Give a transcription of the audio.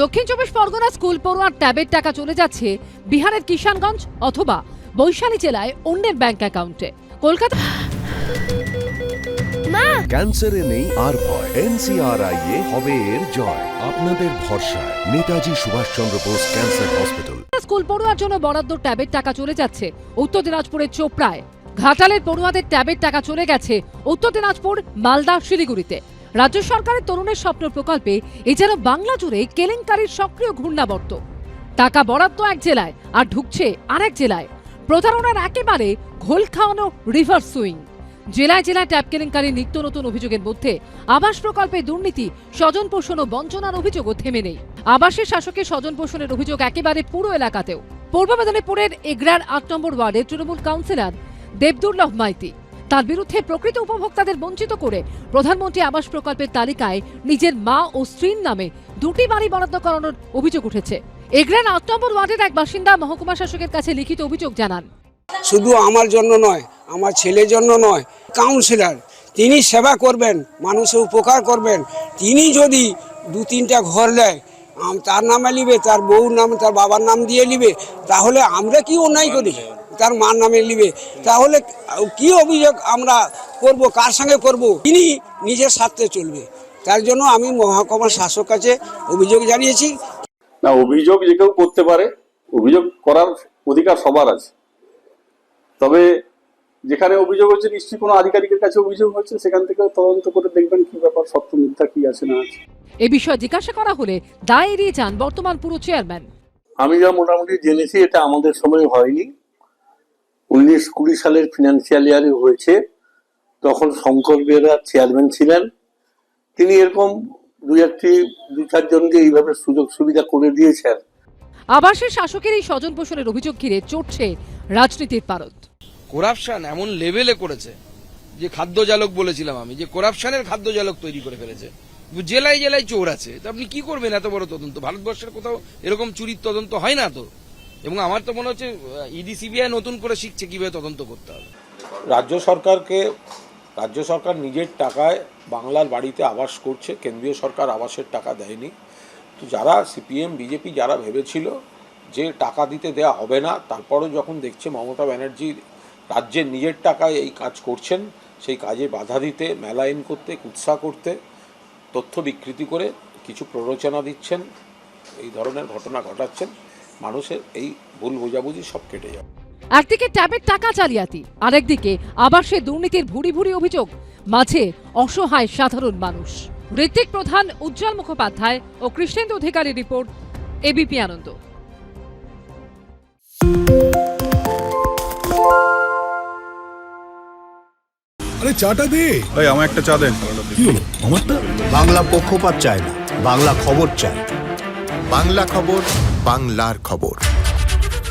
দক্ষিণ চব্বিশ পরগনা স্কুল পড়ুয়ার ট্যাবের টাকা চলে যাচ্ছে বিহারের কিষানগঞ্জ অথবা বৈশালী জেলায় অন্যের ব্যাংক অ্যাকাউন্টে। কলকাতা ক্যান্সারে নেই আর ভয়। এনসিআরআই এ হবে এর জয়। আপনাদের ভরসায়। Netaji Subhash Chandra Bose cancer hospital. School পড়ুয়ার জন্য বরাদ্দ ট্যাবের টাকা চলে যাচ্ছে উত্তর দিনাজপুরের চোপড়ায়। ঘাটালের পড়ুয়াদের ট্যাবের টাকা চলে গেছে উত্তর দিনাজপুর মালদা শিলিগুড়িতে। রাজ্য সরকারের তরুণের স্বপ্ন প্রকল্পে এ যেন বাংলা জুড়ে কেলেঙ্কারির সক্রিয় ঘূর্ণাবর্ত। টাকা বরাদ্দ এক জেলায় আর ঢুকছে আরেক জেলায়। প্রতারণার একেবারে ঘোল খাওয়ানো রিভার্স সুইং জেলায় জেলায় ট্যাব কেলেঙ্কারির নিত্য নতুন অভিযোগের মধ্যে। আবাস প্রকল্পে দুর্নীতি, স্বজন পোষণ ও বঞ্চনার অভিযোগও থেমে নেই। আবাসের শাসকের স্বজন পোষণের অভিযোগ একেবারে পুরো এলাকাতেও। পূর্ব মেদিনীপুরের এগরার আট নম্বর ওয়ার্ডের তৃণমূল কাউন্সিলর দেবদুর্লভ মাইতি। তার বিরুদ্ধে প্রকৃত উপভোক্তাদের বঞ্চিত করে প্রধানমন্ত্রী আবাস প্রকল্পের তালিকায় নিজের মা ও স্ত্রীর নামে দুটি বাড়ি বরাদ্দ করানোর অভিযোগ উঠেছে। এগরান আট নম্বর ওয়ার্ডের এক বাসিন্দা মহকুমা শাসকের কাছে লিখিত অভিযোগ জানান। শুধু আমার জন্য নয়, আমার ছেলের জন্য নয় কাউন্সিলর তিনি সেবা করবেন, মানুষের উপকার করবেন। তিনি যদি দু তিনটা ঘর দেয় তার নামে নিবে তার বউর নাম, তার বাবার নাম দিয়ে নিবে তাহলে আমরা কি অন্যায় করি? তার মার নামে নিবে। তাহলে কি অভিযোগ আমরা করব? কার সঙ্গে করব? তিনি নিজের স্বার্থে চলবে। তার জন্য আমি মহকুমার শাসক কাছে অভিযোগ জানিয়েছি। না অভিযোগ যে কেউ করতে পারে অভিযোগ করার অধিকার সবার আছে। তবে যেখানে অভিযোগ হচ্ছে নিশ্চয়ই কোনো আধিকারিকের কাছে অভিযোগ হচ্ছে সেখান থেকে তদন্ত করে দেখবেন কি ব্যাপার সত্য মিথ্যা কি আছে না আছে। এ বিষয়ে জিজ্ঞাসা করা হলে দায় এড়িয়ে যান বর্তমান পুরো চেয়ারম্যান। আমি যা মোটামুটি জেনেছি এটা আমাদের সময় হয়নি। উনিশ কুড়ি সালের ফিনান্সিয়াল ইয়ারে হয়েছে। তখন শঙ্কর বেরা চেয়ারম্যান ছিলেন। তিনি এরকম দুই একটি দু চারজনকে এইভাবে সুযোগ সুবিধা করে দিয়েছেন। আবাসের শাসকের এই স্বজন পোষণের অভিযোগ ঘিরে চড়ছে রাজনীতির পারদ। করাপশন এমন লেভেলে করেছে যে খাদ্য জালক বলেছিলাম আমি যে করাপশনের খাদ্য জালক তৈরি করে ফেলেছে। জেলায় জেলায় চোর আছে তো আপনি কি করবেন এত বড় তদন্ত? ভারতবর্ষের কোথাও এরকম চুরির তদন্ত হয় না তো? এবং আমার তো মনে হচ্ছে ইডি, সিবিআই নতুন করে শিখছে কীভাবে তদন্ত করতে হবে। রাজ্য সরকারকে, রাজ্য সরকার নিজের টাকায় বাংলার বাড়িতে আবাস করছে, কেন্দ্রীয় সরকার আবাসের টাকা দেয়নি। তো যারা সিপিএম, বিজেপি যারা ভেবেছিল যে টাকা দিতে দেয়া হবে না, তারপরও যখন দেখছে মমতা ব্যানার্জি রাজ্যের নিজের টাকায় এই কাজ করছেন, সেই কাজে বাধা দিতে, মেলাইন করতে, কুৎসা করতে, তথ্য বিকৃতি করে কিছু প্ররোচনা দিচ্ছেন, এই ধরনের ঘটনা ঘটাচ্ছেন। মানুষের এই ভুল বোঝাবুঝি সব কেটে যাবে। একদিকে ট্যাবের টাকা জালিয়াতি আরেকদিকে আবাসে দুর্নীতির ভুরি ভুরি অভিযোগ। মাঝে অসহায় সাধারণ মানুষ। ঋত্বিক প্রধান উজ্জ্বল মুখোপাধ্যায় ও কৃষ্ণেন্দু অধিকারী রিপোর্ট এবিপি আনন্দ। আরে চাটা দে। ওই আমার একটা চা দেন। কি হলো? আমারটা? বাংলা পক্ষপাত চায় না বাংলা খবর চায়। বাংলা খবর বাংলার খবর।